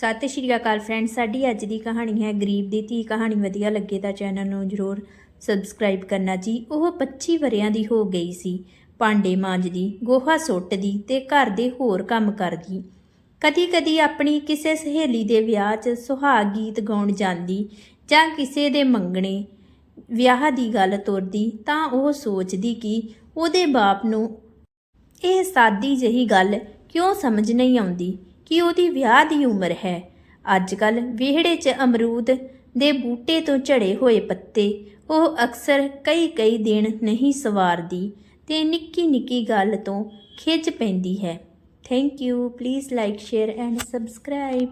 ਸਤਿ ਸ਼੍ਰੀ ਅਕਾਲ ਫਰੈਂਡ ਸਾਡੀ ਅੱਜ ਦੀ ਕਹਾਣੀ ਹੈ ਗਰੀਬ ਦੀ ਧੀ। ਕਹਾਣੀ ਵਧੀਆ ਲੱਗੇ ਤਾਂ ਚੈਨਲ ਨੂੰ ਜਰੂਰ ਸਬਸਕ੍ਰਾਈਬ ਕਰਨਾ ਜੀ। ਉਹ 25 ਵਰਿਆਂ ਦੀ ਹੋ ਗਈ ਸੀ, ਭਾਂਡੇ ਮਾਂਜਦੀ, ਗੋਹਾ ਸੁੱਟਦੀ ਤੇ ਘਰ ਦੇ ਹੋਰ ਕੰਮ ਕਰਦੀ। ਕਦੀ-ਕਦੀ ਆਪਣੀ ਕਿਸੇ ਸਹੇਲੀ ਦੇ ਵਿਆਹ 'ਚ ਸੁਹਾਗ ਗੀਤ ਗਾਉਣ ਜਾਂਦੀ ਜਾਂ ਕਿਸੇ ਦੇ ਮੰਗਣੇ ਵਿਆਹ ਦੀ ਗੱਲ ਤੁਰਦੀ ਤਾਂ ਉਹ ਸੋਚਦੀ ਕਿ ਉਹਦੇ ਬਾਪ ਨੂੰ ਇਹ ਸਾਦੀ ਜਹੀ ਗੱਲ ਕਿਉਂ ਸਮਝ ਨਹੀਂ ਆਉਂਦੀ। ਕਿ ਉਹਦੀ ਵਿਆਹ ਦੀ ਉਮਰ ਹੈ। ਅੱਜ ਕੱਲ ਵਿਹੜੇ 'ਚ ਅਮਰੂਦ ਦੇ ਬੂਟੇ ਤੋਂ ਝੜੇ ਹੋਏ ਪੱਤੇ ਉਹ ਅਕਸਰ ਕਈ ਕਈ ਦਿਨ ਨਹੀਂ ਸਵਾਰਦੀ ਤੇ ਨਿੱਕੀ ਨਿੱਕੀ ਗੱਲ ਤੋਂ ਖਿੱਚ ਪੈਂਦੀ ਹੈ। Thank you please like share and subscribe